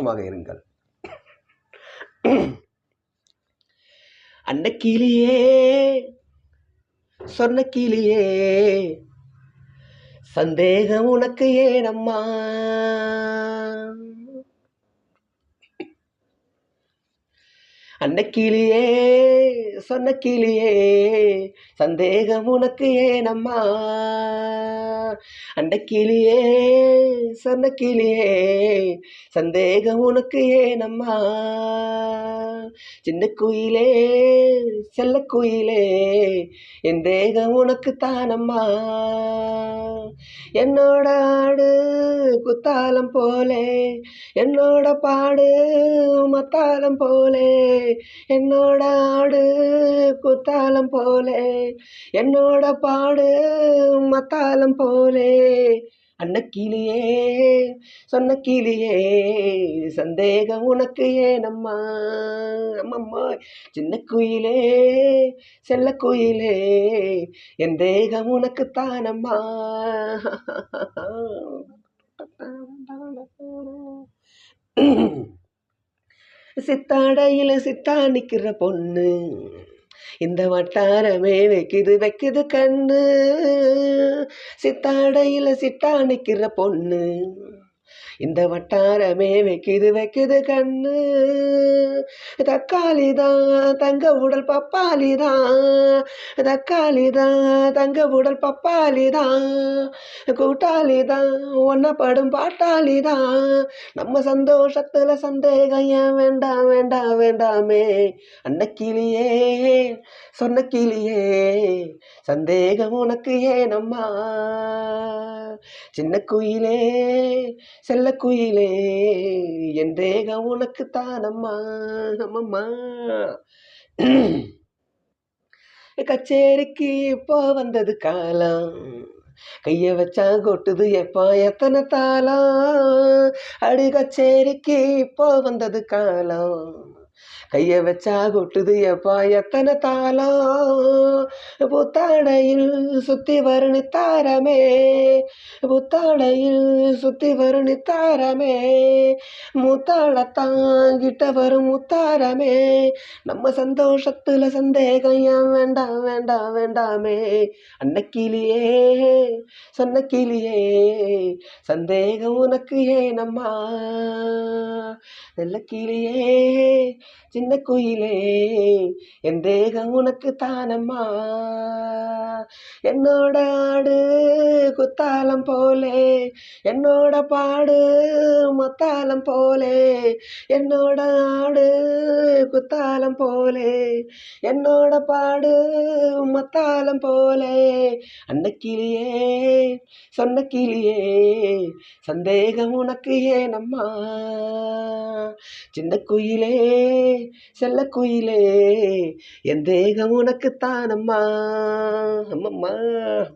சந்தோஷமாக இருங்கள். கீழியே சொன்ன கீழியே சந்தேகம் உனக்கு ஏனம்மா? அன்ன கீழியே சொன்ன கிளியே சந்தேகம் உனக்கு ஏனம்மா? அண்டக்கிளியே சொன்ன கிளியே சந்தேகம் உனக்கு ஏனம்மா? சின்ன குயிலே செல்ல குயிலே என் தேகம் உனக்கு தானம்மா. என்னோட ஆடு குத்தாலம் போலே என்னோட பாடு மத்தாலம் போலே என்னோட ஆடு குத்தாலம் போலே என்னோட பாடு மத்தாலம் போலே. அன்னக்கிளியே சொன்ன கிளியே சந்தேகம் உனக்கு ஏனம்மா? அம்மம்மா சின்ன குயிலே செல்ல குயிலே என் தேகம் உனக்கு தானம்மா? சித்தாடையில சித்தா நிக்கிற பொண்ணு இந்த வட்டாரமே வைக்குது வைக்குது கண்ணு. சித்தாடையில் சிட்டா நிக்கிற பொண்ணு. இந்த வட்டாரமே வைக்குது வைக்குது கண்ணு. தக்காளி தான் தங்க உடல் பப்பாளி தான். தக்காளி தான் தங்க உடல் பப்பாளி தான். கூட்டாளி தான் ஒன்னப்படும் பாட்டாளி தான். நம்ம சந்தோஷத்துல சந்தேகம் ஏன் வேண்டாம் வேண்டாம் வேண்டாமே? அன்னக்கிளியே சொன்ன கிளியே சந்தேகம் உனக்கு ஏனம்மா? சின்ன குயிலே செல்ல குயிலே என் தேகம் உனக்கு தானம்மா? அம்மம்மா. கச்சேரிக்கு இப்போ வந்தது காலம்? கைய வச்சா கொட்டுது எப்பா எத்தனை தாளம்? அடி கச்சேரிக்கு இப்போ வந்தது காலம்? கைய வச்சா கொட்டுது எப்பா எத்தனை தாளா? புத்தாடையில் சுத்தி வருணி தாரமே புத்தாடையில் சுத்தி வருணி தாரமே முத்தாளத்தாங்கிட்ட வரும் முத்தாரமே நம்ம சந்தோஷத்துல சந்தேகம் ஏன் வேண்டாம் வேண்டாம் வேண்டாமே அன்னக்கிளியே சொன்ன கிளியே சந்தேகம் உனக்கு ஏனம்மா? நல்ல கிளியே சின்ன குயிலே என் தேகம் உனக்கு தானம்மா? என்னோட ஆடு குத்தாலம் போலே. என்னோட பாடு மத்தாலம் போலே. என்னோட ஆடு குத்தாலம் போலே. என்னோட பாடு மத்தாலம் போலே. அன்னக்கிளியே சொன்ன கிளியே சந்தேகம் உனக்கு ஏனம்மா? சின்ன குயிலே செல்ல குயிலே என் தேகம் உனக்கு தானம்மா? அம்மம்மா.